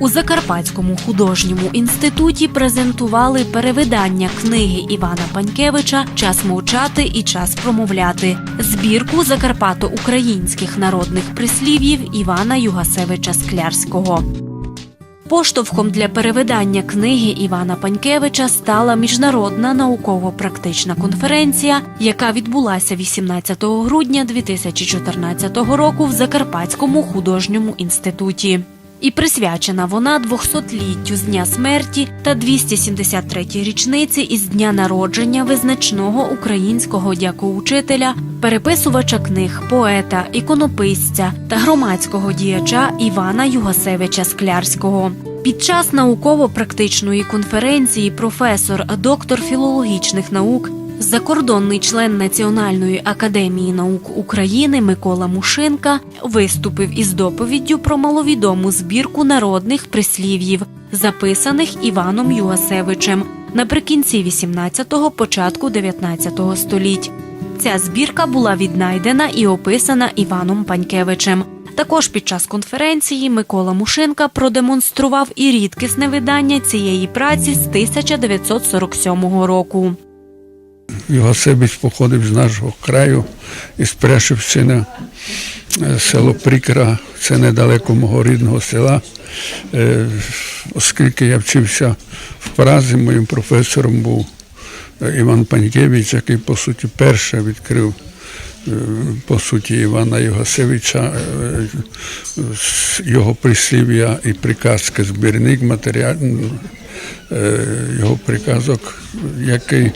У Закарпатському художньому інституті презентували перевидання книги Івана Панькевича Час мовчати і час промовляти, збірку закарпато-українських народних прислів'їв Івана Югасевича Склярського. Поштовхом для перевидання книги Івана Панькевича стала міжнародна науково-практична конференція, яка відбулася 18 грудня 2014 року в Закарпатському художньому інституті. І присвячена вона 200-літтю з дня смерті та 273-й річниці із дня народження визначного українського дякоучителя, переписувача книг, поета, іконописця та громадського діяча Івана Югасевича Склярського. Під час науково-практичної конференції професор, доктор філологічних наук, закордонний член Національної академії наук України Микола Мушинка виступив із доповіддю про маловідому збірку народних прислів'їв, записаних Іваном Югасевичем наприкінці 18-го, початку 19-го століть. Ця збірка була віднайдена і описана Іваном Панькевичем. Також під час конференції Микола Мушинка продемонстрував і рідкісне видання цієї праці з 1947 року. Йогасевич походив з нашого краю, із Пряшівщини, е, село Прикра, це недалеко мого рідного села. Е, Оскільки я вчився в Празі, моїм професором був е, Іван Панькевич, який, по суті, перше відкрив по суті Івана Йогасевича, е, його прислів'я і приказки збірник матеріал, е, його приказок, який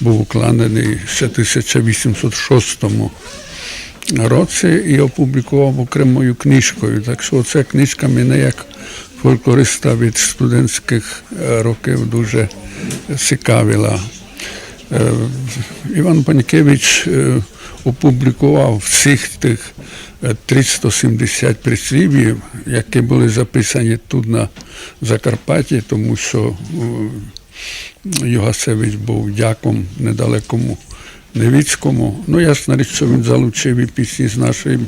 був укладений ще 1806 році і опублікував окремою книжкою. Так що ця книжка мене як фольклориста від студентських е, років дуже цікавила. Е, Іван Панькевич е, опублікував всіх тих е, 370 прислів'їв, які були записані тут на Закарпатті, тому що е, Югасевич був дяком недалекому Невіцькому. Ну, ясна річ, що він залучив і пісні з нашої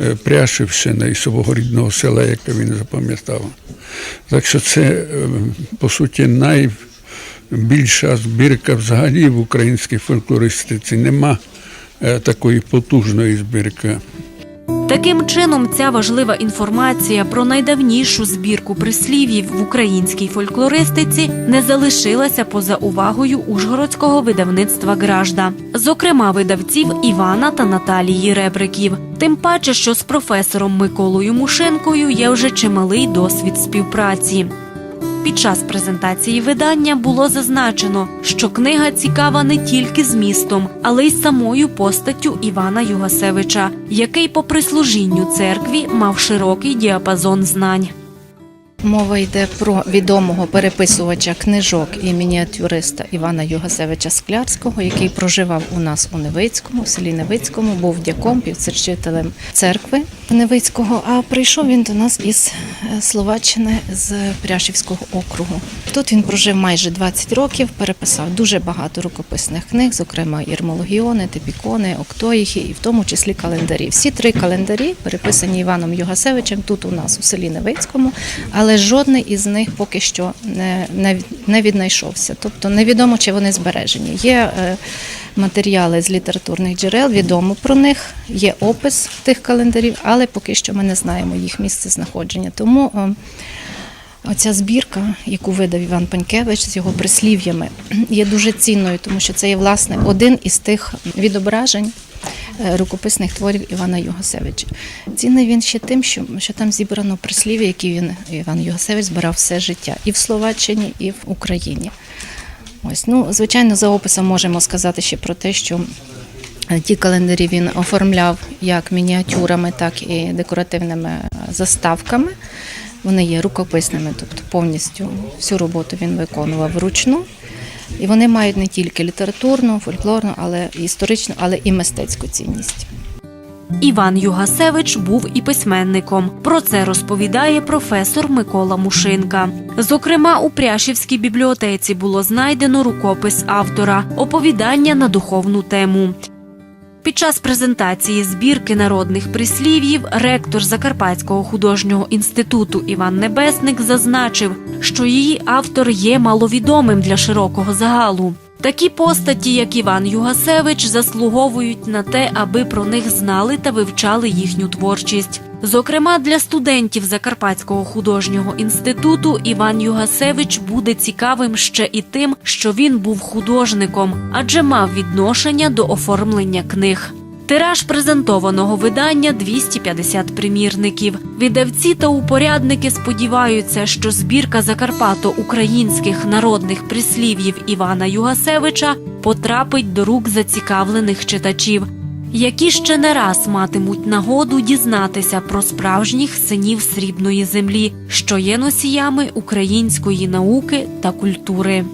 е, Пряшівщини і свого рідного села, яке він запам'ятав. Так що це, е, по суті, найбільша збірка взагалі в українській фольклористиці. Нема е, такої потужної збірки. Таким чином, ця важлива інформація про найдавнішу збірку прислів'їв в українській фольклористиці не залишилася поза увагою ужгородського видавництва Гражда, зокрема видавців Івана та Наталії Ребриків. Тим паче, що з професором Миколою Мушенкою є вже чималий досвід співпраці. Під час презентації видання було зазначено, що книга цікава не тільки змістом, але й самою постаттю Івана Югасевича, який, попри служінню церкві, мав широкий діапазон знань. Мова йде про відомого переписувача книжок і мініатюриста Івана Югасевича Склярського, який проживав у нас у Невицькому, в селі Невицькому, був дяком, півцерчителем церкви Невицького. А прийшов він до нас із Словаччини з Пряшівського округу. Тут він прожив майже 20 років, переписав дуже багато рукописних книг, зокрема ірмологіони, типікони, октоїхи, і в тому числі календарі. Всі три календарі переписані Іваном Югасевичем тут у нас у селі Невицькому, але жодний із них поки що не, не, не віднайшовся. Тобто невідомо, чи вони збережені. Є е, матеріали з літературних джерел, відомо про них, є опис тих календарів, але поки що ми не знаємо їх місце знаходження. Тому е, Оця збірка, яку видав Іван Панькевич з його прислів'ями, є дуже цінною, тому що це є власне один із тих відображень е, рукописних творів Івана Югасевича. Цінний він ще тим, що, що там зібрано прислів'я, які він Іван Югасевич збирав все життя і в Словаччині, і в Україні. Ось, ну, звичайно, за описом можемо сказати ще про те, що е, ті календарі він оформляв як мініатюрами, так і декоративними е, заставками. Вони є рукописними, тобто повністю всю роботу він виконував вручну. І вони мають не тільки літературну, фольклорну, але і історичну, але і мистецьку цінність. Іван Югасевич був і письменником. Про це розповідає професор Микола Мушинка. Зокрема, у Пряшівській бібліотеці було знайдено рукопис автора, оповідання на духовну тему. Під час презентації збірки народних прислів'їв ректор Закарпатського художнього інституту Іван Небесник зазначив, що її автор є маловідомим для широкого загалу. Такі постаті, як Іван Югасевич, заслуговують на те, аби про них знали та вивчали їхню творчість. Зокрема, для студентів Закарпатського художнього інституту Іван Югасевич буде цікавим ще і тим, що він був художником, адже мав відношення до оформлення книг. Тираж презентованого видання 250 примірників. Видавці та упорядники сподіваються, що збірка закарпато-українських народних прислів'їв Івана Югасевича потрапить до рук зацікавлених читачів, які ще не раз матимуть нагоду дізнатися про справжніх синів срібної землі, що є носіями української науки та культури.